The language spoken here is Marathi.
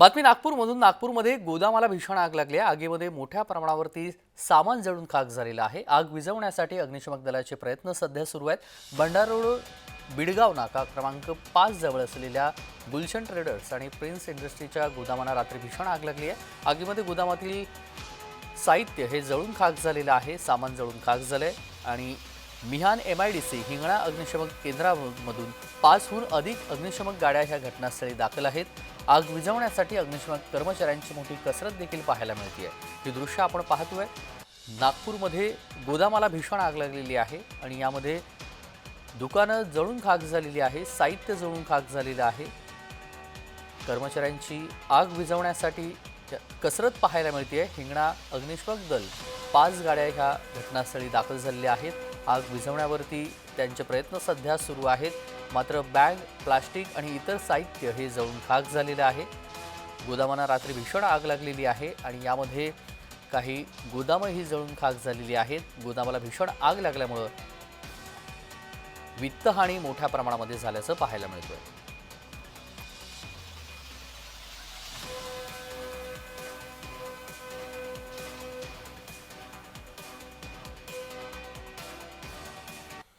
बातमी नागपूरमधून. नागपूरमध्ये गोदामाला भीषण आग लागली आहे. आगीमध्ये मोठ्या प्रमाणावरती सामान जळून खाक झालेलं आहे. आग विझवण्यासाठी अग्निशमक दलाचे प्रयत्न सध्या सुरू आहेत. भंडारोड बिडगाव नाका क्रमांक पाच जवळ असलेल्या गुलशन ट्रेडर्स आणि प्रिन्स इंडस्ट्रीच्या गोदामाला रात्री भीषण आग लागली आहे. आगीमध्ये गोदामातील साहित्य हे जळून खाक झालेलं आहे. सामान जळून खाक झालं आहे आणि Mihan M I D C Hingna अग्निशमक केंद्रामधून पाचहून अधिक अग्निशमक गाड्या ह्या घटनास्थळी दाखल आहेत. आग विझवण्यासाठी अग्निशमक कर्मचाऱ्यांची मोठी कसरत देखील पाहायला मिळते आहे ही दृश्य आपण पाहतोय. नागपूरमध्ये गोदामाला भीषण आग लागलेली आहे आणि यामध्ये दुकानं जळून खाक झालेली आहे साहित्य जळून खाक झालेलं आहे. कर्मचाऱ्यांची आग विझवण्यासाठी कसरत पाहायला मिळते आहे हिंगणा अग्निशमक दल पाच गाड्या ह्या घटनास्थळी दाखल झालेल्या आहेत. आग विझवण्यावरती त्यांचे प्रयत्न सध्या सुरू आहेत. मात्र बॅग प्लास्टिक आणि इतर साहित्य हे जळून खाक झालेलं आहे. गोदामांना रात्री भीषण आग लागलेली आहे आणि यामध्ये काही गोदामंही जळून खाक झालेली आहेत. गोदामाला भीषण आग लागल्यामुळं वित्तहानी मोठ्या प्रमाणामध्ये झाल्याचं पाहायला मिळतोय.